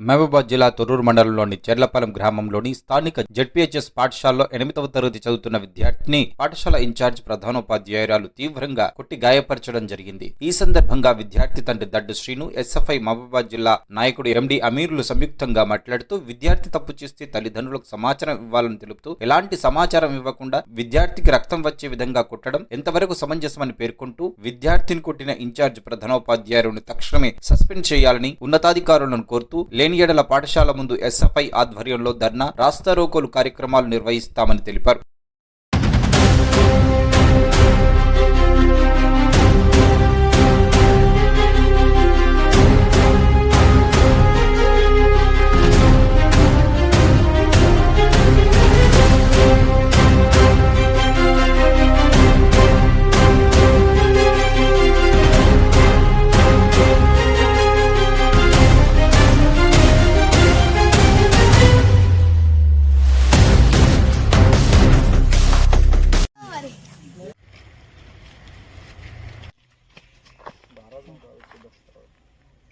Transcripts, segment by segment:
మహబూబాద్ జిల్లా తొర్రూరు మండలంలోని చెర్లపాలెం గ్రామంలోని స్థానిక జెడ్పీహెచ్ఎస్ పాఠశాలలో ఎనిమిదవ తరగతి చదువుతున్న విద్యార్థిని పాఠశాల ఇన్ఛార్జ్ ప్రధానోపాధ్యాయురాలు తీవ్రంగా కొట్టి గాయపరచడం జరిగింది. ఈ సందర్భంగా విద్యార్థి తండ్రి దడ్డు శ్రీను ఎస్ఎఫ్ఐ మహబూబాద్ జిల్లా నాయకుడు ఎండి అమీర్లు సంయుక్తంగా మాట్లాడుతూ విద్యార్థి తప్పు చేస్తే తల్లిదండ్రులకు సమాచారం ఇవ్వాలని తెలుపుతూ ఎలాంటి సమాచారం ఇవ్వకుండా విద్యార్థికి రక్తం వచ్చే విధంగా కొట్టడం ఎంతవరకు సమంజసమని పేర్కొంటూ విద్యార్థిని కొట్టిన ఇన్ఛార్జ్ ప్రధానోపాధ్యాయులను తక్షణమే సస్పెండ్ చేయాలని ఉన్నతాధికారులను కోరుతూ లేని ఏడల పాఠశాల ముందు ఎస్ఎఫ్ఐ ఆధ్వర్యంలో ధర్నా రాస్తారోకోలు కార్యక్రమాలు నిర్వహిస్తామని తెలిపారు.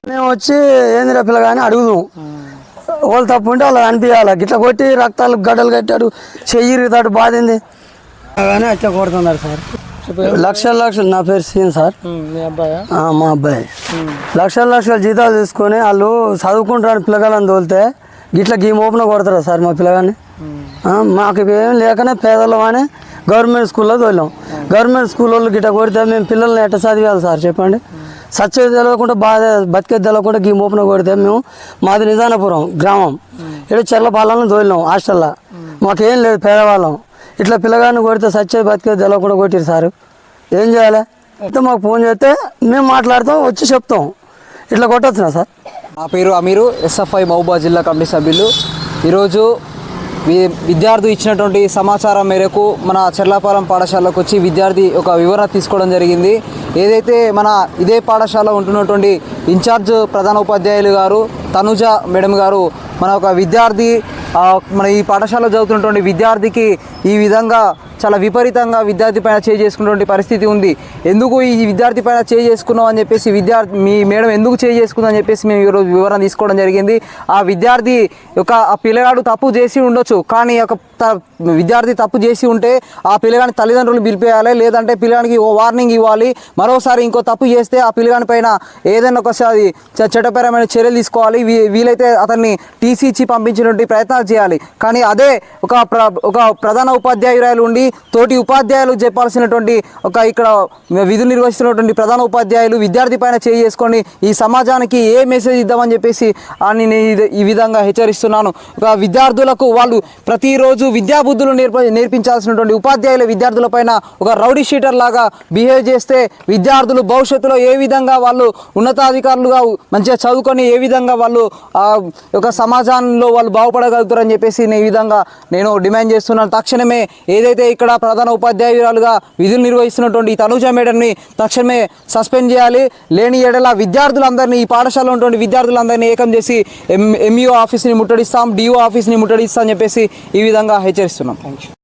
మేము వచ్చి ఏందిరా పిల్లగాని అడుగుదాం. వాళ్ళు తప్పు ఉంటే వాళ్ళు అనిపించాలి గిట్ల కొట్టి రక్తాలు గడ్డలు కట్టాడు చెయ్యి ఇరుగుతాడు బాధింది కానీ అట్లా కొడుతున్నారు సార్. లక్షల లక్షలు. నా పేరు సీన్ సార్. మీ అబ్బాయా? లక్షల లక్షల జీతాలు తీసుకొని వాళ్ళు చదువుకుంటారని పిల్లగాళ్ళని తోలితే గిట్ల గీ మోపున కొడతారా సార్ మా పిల్లగాన్ని? ఆ, మాకు ఏం లేకనే పేదలం అని గవర్నమెంట్ స్కూల్లో తోలాం గవర్నమెంట్ స్కూల్ వాళ్ళు గిట్ట కొడితే మేము పిల్లల్ని ఎట్ట చదివాలి సార్? చెప్పండి. సచ్చేది తెలవకుండా బాధ బతికేది తెలవకుండా గీ మోపున కొడితే మేము మాది నిజానపురం గ్రామం. ఇక్కడ చెర్లపాలెంలో తోలినాం హాస్టల్లో. మాకేం లేదు పేదవాళ్ళం. ఇట్లా పిల్లగాన్ని కొడితే సచ్చేది బతికేది తెలవకుండా కొట్టిరు సారు. ఏం చేయాలి? అయితే మాకు ఫోన్ చేస్తే మేము మాట్లాడతాం వచ్చి చెప్తాం. ఇట్లా కొట్టొచ్చునా సార్? నా పేరు అమీరు ఎస్ఎఫ్ఐ మహబూబా జిల్లా కమిటీ సభ్యులు. ఈరోజు విద్యార్థి ఇచ్చినటువంటి సమాచారం మేరకు మన చెర్లాపాలెం పాఠశాలకు వచ్చి విద్యార్థి ఒక వివరణ తీసుకోవడం జరిగింది. ఏదైతే మన ఇదే పాఠశాల ఉంటున్నటువంటి ఇన్ఛార్జ్ ప్రధాన ఉపాధ్యాయులు గారు తనుజ మేడం గారు మన ఒక విద్యార్థి మన ఈ పాఠశాలలో చదువుతున్నటువంటి విద్యార్థికి ఈ విధంగా చాలా విపరీతంగా విద్యార్థి పైన చేసుకున్నటువంటి పరిస్థితి ఉంది. ఎందుకు ఈ విద్యార్థి పైన చే చేసుకున్నాం అని చెప్పేసి విద్యార్థి మీ మేడం ఎందుకు చేయి చేసుకుందని చెప్పేసి మేము ఈరోజు వివరణ తీసుకోవడం జరిగింది. ఆ విద్యార్థి ఒక ఆ పిల్లగాడు తప్పు చేసి ఉండొచ్చు. కానీ ఒక త- విద్యార్థి తప్పు చేసి ఉంటే ఆ పిల్లగాని తల్లిదండ్రులు పిలిపేయాలి. లేదంటే పిల్లగానికి ఓ వార్నింగ్ ఇవ్వాలి. మరోసారి ఇంకో తప్పు చేస్తే ఆ పిల్లగాని పైన ఏదైనా ఒకసారి చ- చట్టపరమైన చర్యలు తీసుకోవాలి. వీ- వీలైతే అతన్ని టీసీ ఇచ్చి పంపించినటువంటి ప్రయత్నాలు చేయాలి. కానీ అదే ఒక ప్ర ఒక ప్రధాన ఉపాధ్యాయురాలు ఉండి తోటి ఉపాధ్యాయులు చెప్పాల్సినటువంటి ఒక ఇక్కడ విధులు నిర్వహిస్తున్నటువంటి ప్రధాన ఉపాధ్యాయులు విద్యార్థి పైన చేయి చేసుకొని ఈ సమాజానికి ఏ మెసేజ్ ఇద్దామని చెప్పేసి అని నేను ఈ విధంగా హెచ్చరిస్తున్నాను. విద్యార్థులకు వాళ్ళు ప్రతిరోజు విద్యాబుద్ధులు నేర్ప నేర్పించాల్సినటువంటి ఉపాధ్యాయుల విద్యార్థుల పైన ఒక రౌడీ షీటర్ లాగా బిహేవ్ చేస్తే విద్యార్థులు భవిష్యత్తులో ఏ విధంగా వాళ్ళు ఉన్నతాధికారులుగా మంచిగా చదువుకొని ఏ విధంగా వాళ్ళు ఒక సమాజంలో వాళ్ళు బాగుపడగలుగుతారని చెప్పేసి నేను ఈ విధంగా నేను డిమాండ్ చేస్తున్నాను. తక్షణమే ఏదైతే ఇక్కడ ప్రధాన ఉపాధ్యాయురాలుగా విధులు నిర్వహిస్తున్నటువంటి ఈ తనుజ మేడంని తక్షణమే సస్పెండ్ చేయాలి. లేని ఎడల విద్యార్థులందరినీ ఈ పాఠశాలలో ఉన్నటువంటి విద్యార్థులందరినీ ఏకం చేసి ఎం ఎంఈఓ ఆఫీస్ని ముట్టడిస్తాం డిఓ ఆఫీస్ని ముట్టడిస్తాం అని చెప్పేసి ఈ విధంగా హెచ్చరిస్తున్నాం. Thank you